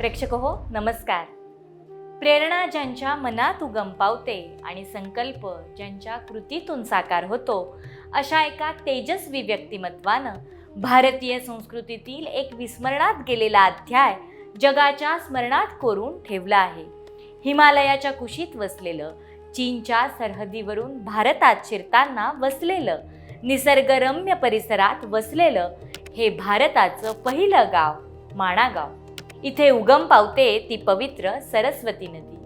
प्रेक्षक हो नमस्कार. प्रेरणा ज्यांच्या मनात उगम पावते आणि संकल्प ज्यांच्या कृतीतून साकार होतो अशा एका तेजस्वी व्यक्तिमत्वानं भारतीय संस्कृतीतील एक विस्मरणात गेलेला अध्याय जगाच्या स्मरणात कोरून ठेवला आहे. हिमालयाच्या कुशीत वसलेलं चीनच्या सरहदीवरून भारतात शिरताना वसलेलं निसर्गरम्य परिसरात वसलेलं हे भारताचं पहिलं गाव माणागाव. इथे उगम पावते ती पवित्र सरस्वती नदी.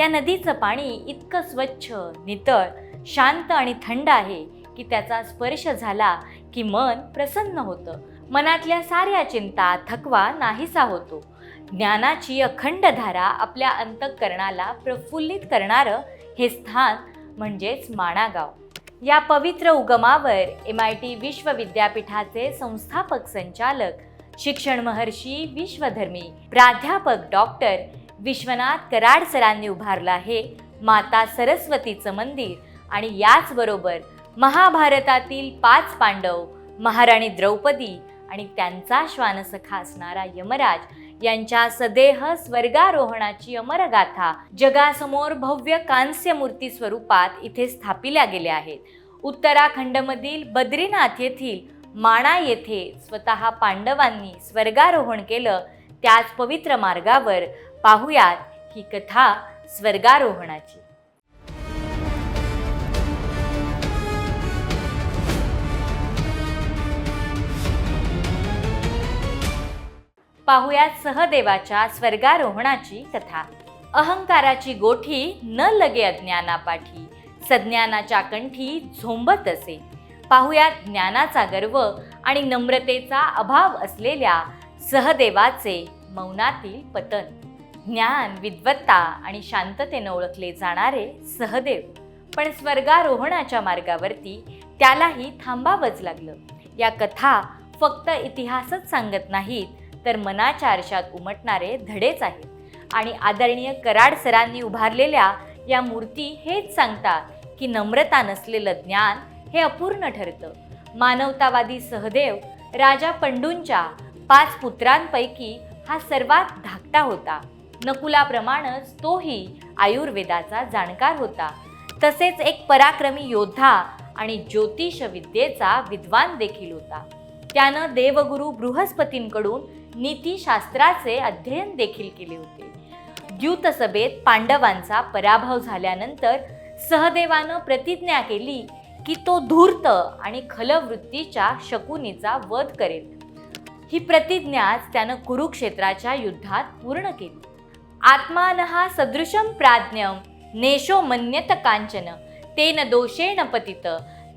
या नदीचं पाणी इतकं स्वच्छ नितळ शांत आणि थंड आहे की त्याचा स्पर्श झाला की मन प्रसन्न होतं. मनातल्या साऱ्या चिंता थकवा नाहीसा होतो. ज्ञानाची अखंड धारा आपल्या अंतःकरणाला प्रफुल्लित करणारं हे स्थान म्हणजेच माणागाव. या पवित्र उगमावर एम आय टी विश्वविद्यापीठाचे संस्थापक संचालक शिक्षण महर्षी विश्वधर्मी प्राध्यापक डॉक्टर विश्वनाथ कराड सरांनी उभारलं आहे. माता सरस्वतीचं मंदिर आणि याचबरोबर महाभारतातील पाच पांडव महाराणी द्रौपदी आणि त्यांचा श्वानसखा असणारा यमराज यांच्या सदेह स्वर्गारोहणाची अमरगाथा जगासमोर भव्य कांस्य मूर्ती स्वरूपात इथे स्थापिल्या गेल्या आहेत. उत्तराखंडमधील बद्रीनाथ येथील माणा येथे स्वतः पांडवांनी स्वर्गारोहण केलं. त्याच पवित्र मार्गावर पाहुयात ही कथा स्वर्गारोहणाची. पाहुयात सहदेवाच्या स्वर्गारोहणाची कथा. अहंकाराची गोठी न लगे अज्ञानापाठी. सज्ञानाच्या कंठी झोंबत असे. पाहुयात ज्ञानाचा गर्व आणि नम्रतेचा अभाव असलेल्या सहदेवाचे मौनातील पतन. ज्ञान विद्वत्ता आणि शांततेनं ओळखले जाणारे सहदेव. पण स्वर्गारोहणाच्या मार्गावरती त्यालाही थांबावंच लागलं. या कथा फक्त इतिहासच सांगत नाहीत तर मनाच्या आरशात उमटणारे धडेच आहेत. आणि आदरणीय कराड सरांनी उभारलेल्या या मूर्ती हेच सांगतात की नम्रता नसलेलं ज्ञान हे अपूर्ण ठरतं. मानवतावादी सहदेव राजा पंडूंच्या पाच पुत्रांपैकी हा सर्वात धाकटा होता. नकुलाप्रमाणेच तोही आयुर्वेदाचा जाणकार होता. तसेच एक पराक्रमी योद्धा आणि ज्योतिषविद्येचा विद्वान देखील होता. त्यानं देवगुरु बृहस्पतींकडून नीतीशास्त्राचे अध्ययन देखील केले होते. द्यूतसभेत पांडवांचा पराभव झाल्यानंतर सहदेवानं प्रतिज्ञा केली की तो धूर्त आणि खलवृत्तीच्या शकुनीचा वध करेल. ही प्रतिज्ञाच त्यानं कुरुक्षेत्राच्या युद्धात पूर्ण केली. आत्मानहा सदृशम प्राज्ञम नेशो मन्यत कांचन तेन दोषेण पतित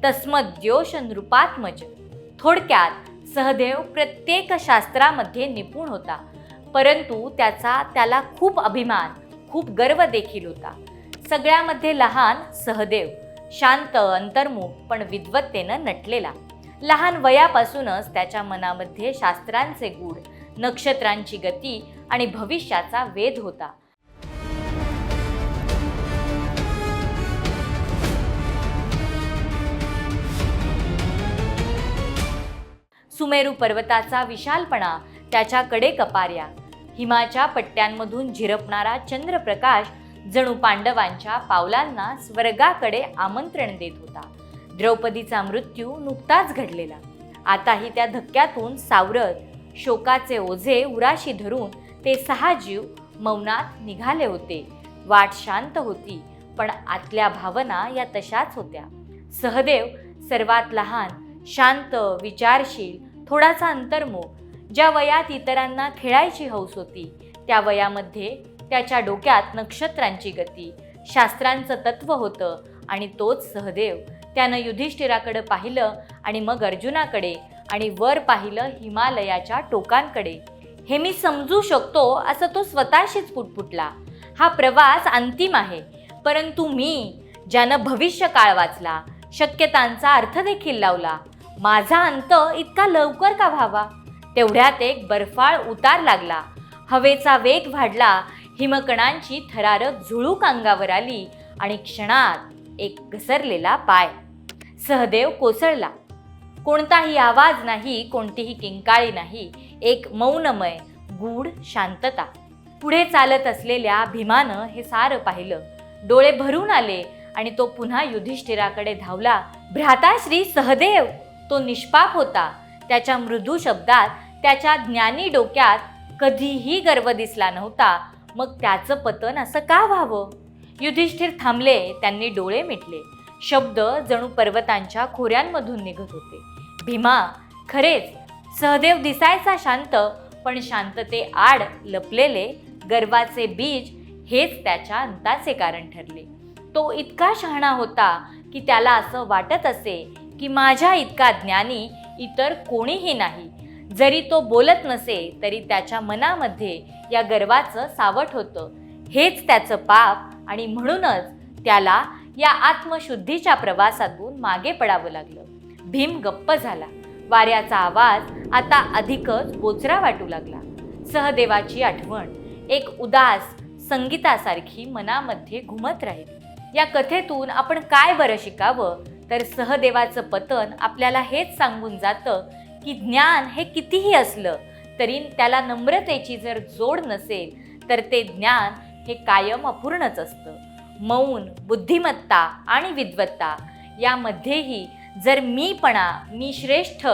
तस्मद्योष नृपात्मज. थोडक्यात सहदेव प्रत्येक शास्त्रामध्ये निपुण होता परंतु त्याचा त्याला खूप अभिमान खूप गर्व देखील होता. सगळ्यामध्ये लहान सहदेव शांत अंतर्मुख पण विद्वत्तेनं नटलेला. लहान वयापासूनच त्याच्या मनामध्ये शास्त्रांचे गूढ नक्षत्रांची गती आणि भविष्याचा वेध होता. सुमेरू पर्वताचा विशालपणा त्याच्या कडेकपाऱ्या हिमाच्या पट्ट्यांमधून झिरपणारा चंद्रप्रकाश जणू पांडवांच्या पावलांना स्वर्गाकडे आमंत्रण देत होता. द्रौपदीचा मृत्यू नुकताच घडलेला. आताही त्या धक्क्यातून सावरत शोकाचे ओझे उराशी धरून ते सहा जीव मौनात निघाले होते. वाट शांत होती पण आतल्या भावना या तशाच होत्या. सहदेव सर्वात लहान शांत विचारशील थोडासा अंतर्मुख ज्या वयात इतरांना खेळायची हौस होती त्या वयामध्ये त्याच्या डोक्यात नक्षत्रांची गती. शास्त्रांचं तत्व होतं आणि तोच सहदेव. त्यानं युधिष्ठिराकडे पाहिलं आणि मग अर्जुनाकडे आणि वर पाहिलं हिमालयाच्या टोकांकडे. हे मी समजू शकतो असं तो स्वतःशीच पुटपुटला. हा प्रवास अंतिम आहे. परंतु मी ज्यानं भविष्य काळ वाचला शक्यतांचा अर्थ देखील लावला माझा अंत इतका लवकर का व्हावा? तेवढ्यात एक बर्फाळ उतार लागला. हवेचा वेग वाढला हिमकणांची थरारक झुळूक अंगावर आली आणि क्षणात एक घसरलेला पाय. सहदेव कोसळला. कोणताही आवाज नाही कोणतीही किंकाळी नाही एक मौनमय गूढ शांतता. पुढे चालत असलेल्या भीमानं हे सारं पाहिलं. डोळे भरून आले आणि तो पुन्हा युधिष्ठिराकडे धावला. भ्राता श्री सहदेव! तो निष्पाप होता. त्याच्या मृदू शब्दात त्याच्या ज्ञानी डोक्यात कधीही गर्व दिसला नव्हता. मग त्याचं पतन असं का व्हावं? युधिष्ठिर थांबले त्यांनी डोळे मिटले. शब्द जणू पर्वतांच्या खोऱ्यांमधून निघत होते. भीमा खरेच सहदेव दिसायचा शांत पण शांतते आड लपलेले गर्वाचे बीज हेच त्याच्या अंताचे कारण ठरले. तो इतका शहाणा होता की त्याला असं वाटत असे की माझ्या इतका ज्ञानी इतर कोणीही नाही. जरी तो बोलत नसे तरी त्याच्या मनामध्ये या गर्वाचं सावट होतं. हेच त्याचं पाप आणि म्हणूनच त्याला या आत्मशुद्धीच्या प्रवासातून मागे पडावं लागलं. भीम गप्प झाला. वाऱ्याचा आवाज आता अधिकच बोचरा वाटू लागला. सहदेवाची आठवण एक उदास संगीतासारखी मनामध्ये घुमत राहील. या कथेतून आपण काय बरं शिकावं? तर सहदेवाचं पतन आपल्याला हेच सांगून जातं की ज्ञान हे कितीही असलं तरी त्याला नम्रतेची जर जोड नसेल तर ते ज्ञान हे कायम अपूर्णच असतं. मौन बुद्धिमत्ता आणि विद्वत्ता यामध्येही जर मीपणा मी श्रेष्ठ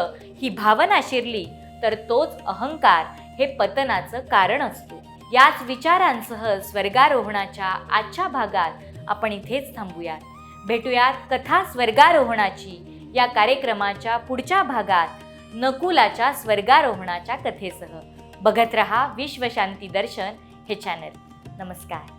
ही भावना शिरली तर तोच अहंकार हे पतनाचं कारण असतो. याच विचारांसह स्वर्गारोहणाच्या आजच्या भागात आपण इथेच थांबूयात. भेटूयात कथा स्वर्गारोहणाची या कार्यक्रमाच्या पुढच्या भागात. नकुलाच्या स्वर्गारोहणाच्या कथेसह. बघत रहा विश्वशांती दर्शन हे चॅनल नमस्कार.